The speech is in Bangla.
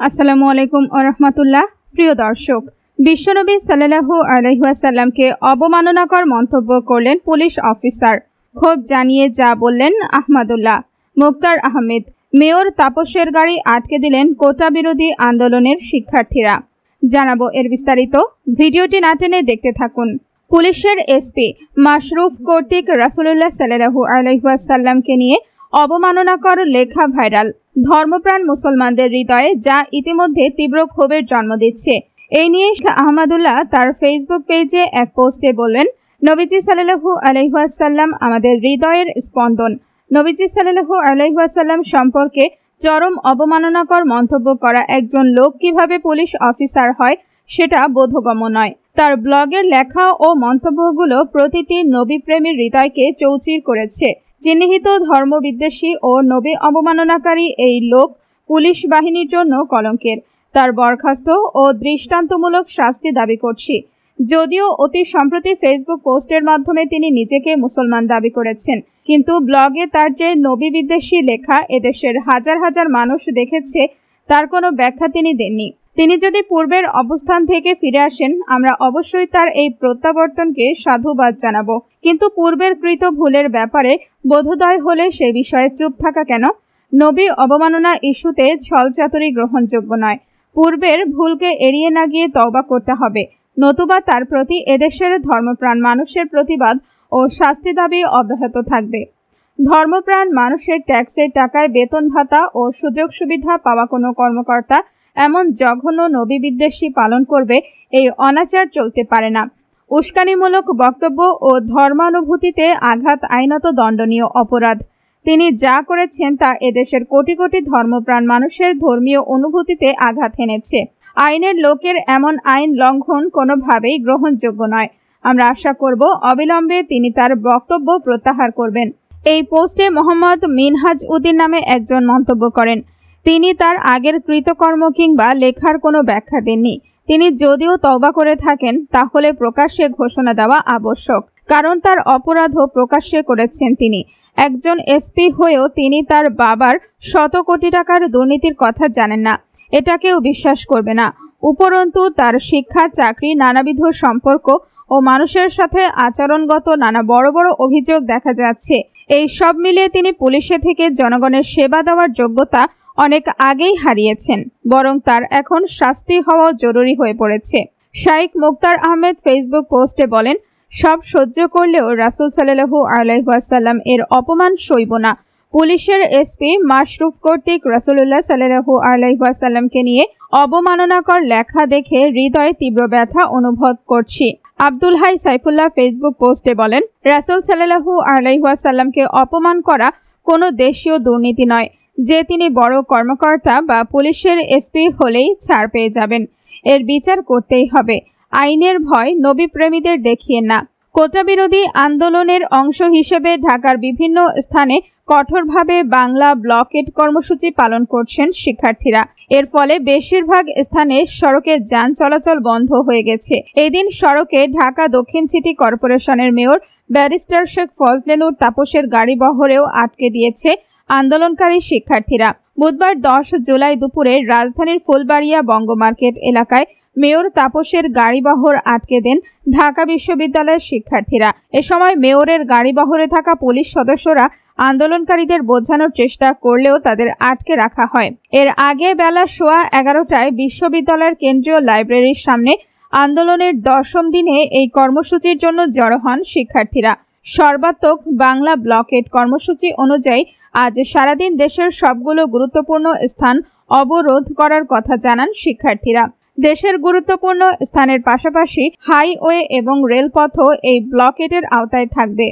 আসসালামু আলাইকুম রহমতুল্লাহ। প্রিয় দর্শক, বিশ্বনবী সাল্লাহু আলহাসাল্লামকে অবমাননাকর মন্তব্য করলেন পুলিশ অফিসার। ক্ষোভ জানিয়ে যা বললেন আহমদুল্লাহ। মুক্তার আহমেদ, মেয়র তাপসের গাড়ি আটকে দিলেন কোটা বিরোধী আন্দোলনের শিক্ষার্থীরা। জানাব এর বিস্তারিত। ভিডিওটি না টেনে দেখতে থাকুন। পুলিশের এসপি মাশরুফ কর্তৃক রাসুলুল্লাহ সাল্লাহু আলহাসাল্লামকে নিয়ে অবমাননাকর লেখা ভাইরাল। ধর্মপ্রাণ মুসলমানদের হৃদয়ে যা ইতিমধ্যে তীব্র ক্ষোভের জন্ম দিচ্ছে। এই নিয়ে আহমদুল্লাহ তার ফেসবুক পেজে এক পোস্টে বললেন, নবীজি সাল্লাহু আলহাসাল্লাম আমাদের হৃদয়ের স্পন্দন। নবীজি সাল্লাহু আলহাসাল্লাম সম্পর্কে চরম অবমাননাকর মন্তব্য করা একজন লোক কীভাবে পুলিশ অফিসার হয়, সেটা বোধগম্য নয়। তার ব্লগের লেখা ও মন্তব্যগুলো প্রতিটি নবীপ্রেমীর হৃদয়কে চৌচির করেছে। চিহ্নিত ধর্মবিদ্বেষী ও নবী অবমাননাকারী এই লোক পুলিশ বাহিনীর জন্য কলঙ্কের। তার বরখাস্ত ও দৃষ্টান্তমূলক শাস্তি দাবি করছি। যদিও অতি সম্প্রতি ফেসবুক পোস্টের মাধ্যমে তিনি নিজেকে মুসলমান দাবি করেছেন। কিন্তু ব্লগে তার যে নবী বিদ্বেষী লেখা এদেশের হাজার হাজার মানুষ দেখেছে, তার কোনো ব্যাখ্যা তিনি দেননি। তিনি যদি পূর্বের অবস্থান থেকে ফিরে আসেন, আমরা অবশ্যই তার এই প্রত্যাবর্তনকে সাধুবাদ জানাব। কিন্তু পূর্বের কৃত ভুলের ব্যাপারে বোধোদয় হলে সে বিষয়ে চুপ থাকা কেন? নবী অবমাননা ইস্যুতে ছলচাতুরি গ্রহণযোগ্য নয়। পূর্বের ভুলকে এড়িয়ে না গিয়ে তওবা করতে হবে। নতুবা তার প্রতি এদেশের ধর্মপ্রাণ মানুষের প্রতিবাদ ও শাস্তি দাবি অব্যাহত থাকবে। ধর্মপ্রাণ মানুষের ট্যাক্সের টাকায় বেতন ভাতা ও সুযোগ সুবিধা পাওয়া কোনো কর্মকর্তা এমন জঘন্য নবী বিদ্বেষী পালন করবে এই অনাচার চলতে পারে না। উস্কানিমূলক বক্তব্য ও ধর্মানুভূতিতে আঘাত আইনত দণ্ডনীয় অপরাধ। তিনি যা করেছেন তা এদেশের কোটি কোটি ধর্মপ্রাণ মানুষের ধর্মীয় অনুভূতিতে আঘাত এনেছে। আইনের লোকের এমন আইন লঙ্ঘন কোনোভাবেই গ্রহণযোগ্য নয়। আমরা আশা করব অবিলম্বে তিনি তার বক্তব্য প্রত্যাহার করবেন। এই পোস্টে মোহাম্মদ মিনহাজ উদ্দিন নামে একজন মন্তব্য করেন। তিনি তার আগের কৃতকর্ম কিংবা লেখার কোনো ব্যাখ্যা দেননি। তিনি যদিও তওবা করে থাকেন, তাহলে প্রকাশ্যে ঘোষণা দেওয়া আবশ্যক। কারণ তার অপরাধও প্রকাশ্যে করেছেন তিনি। একজন এসপি হয়েও তিনি তার বাবার শত কোটি টাকার দুর্নীতির কথা জানেন না। এটা কেউ বিশ্বাস করবে না। উপরন্তু তার শিক্ষা, চাকরি, নানাবিধ সম্পর্ক ও মানুষের সাথে আচরণগত নানা বড় বড় অভিযোগ দেখা যাচ্ছে। এই সব মিলিয়ে তিনি পুলিশে থেকে জনগণের সেবা দেওয়ার যোগ্যতা অনেক আগেই হারিয়েছেন, বরং তার এখন শাস্তি হওয়া জরুরি হয়ে পড়েছে। শাইখ মুক্তার আহমেদ ফেসবুক পোস্টে বলেন, সব সহ্য করলেও রাসুল সাল্লাহু আলাইহাসাল্লাম এর অপমান সইব না। পুলিশের এসপি মাশরুফ কর্তৃক রাসুলুল্লাহ সাল্লাহু আলাইহাসাল্লামকে নিয়ে অবমাননাকর লেখা দেখে হৃদয়ে তীব্র ব্যথা অনুভব করছি। আব্দুল হাই সাইফুল্লাহ ফেসবুক পোস্টে বলেন, রাসুল সাল্লাহু আলাইহাসাল্লামকে অপমান করা কোনো দেশীয় দুর্নীতি নয়। যে তিনি বড় কর্মকর্তা বা পুলিশের এসপি হলেই ছাড় পেয়ে যাবেন। এর বিচার করতেই হবে। আইনের ভয় নবী প্রেমীদের দেখিয়ে না। কোটা বিরোধী আন্দোলনের অংশ হিসেবে ঢাকার বিভিন্ন স্থানে কঠোরভাবে বাংলা ব্লকেট কর্মসূচি পালন করছেন শিক্ষার্থীরা। এর ফলে বেশিরভাগ স্থানে সড়কের যান চলাচল বন্ধ হয়ে গেছে। এদিন সড়কে ঢাকা দক্ষিণ সিটি কর্পোরেশনের মেয়র ব্যারিস্টার শেখ ফজলেনুর তাপসের গাড়ি বহরেও আটকে দিয়েছে আন্দোলনকারী শিক্ষার্থীরা। বুধবার দশ জুলাই দুপুরে রাজধানীর ফুলবাড়িয়া বঙ্গ মার্কেট এলাকায় মেয়র তাপসের গাড়িবহর আটকে দেন ঢাকা বিশ্ববিদ্যালয়ের শিক্ষার্থীরা। এ সময় মেয়রের গাড়িবহরে থাকা পুলিশ সদস্যরা আন্দোলনকারীদের বোঝানোর চেষ্টা করলেও তাদের আটকে রাখা হয়। এর আগে বেলা সোয়া এগারোটায় বিশ্ববিদ্যালয়ের কেন্দ্রীয় লাইব্রেরির সামনে আন্দোলনের দশম দিনে এই কর্মসূচির জন্য জড়ো হন শিক্ষার্থীরা। সর্বাত্মক বাংলা ব্লকেট কর্মসূচি অনুযায়ী আজ সারাদিন দেশের সবগুলো গুরুত্বপূর্ণ স্থান অবরোধ করার কথা জানান শিক্ষার্থীরা। দেশের গুরুত্বপূর্ণ স্থানের পাশাপাশি হাইওয়ে এবং রেলপথও এই ব্লকেটের আওতায় থাকবে।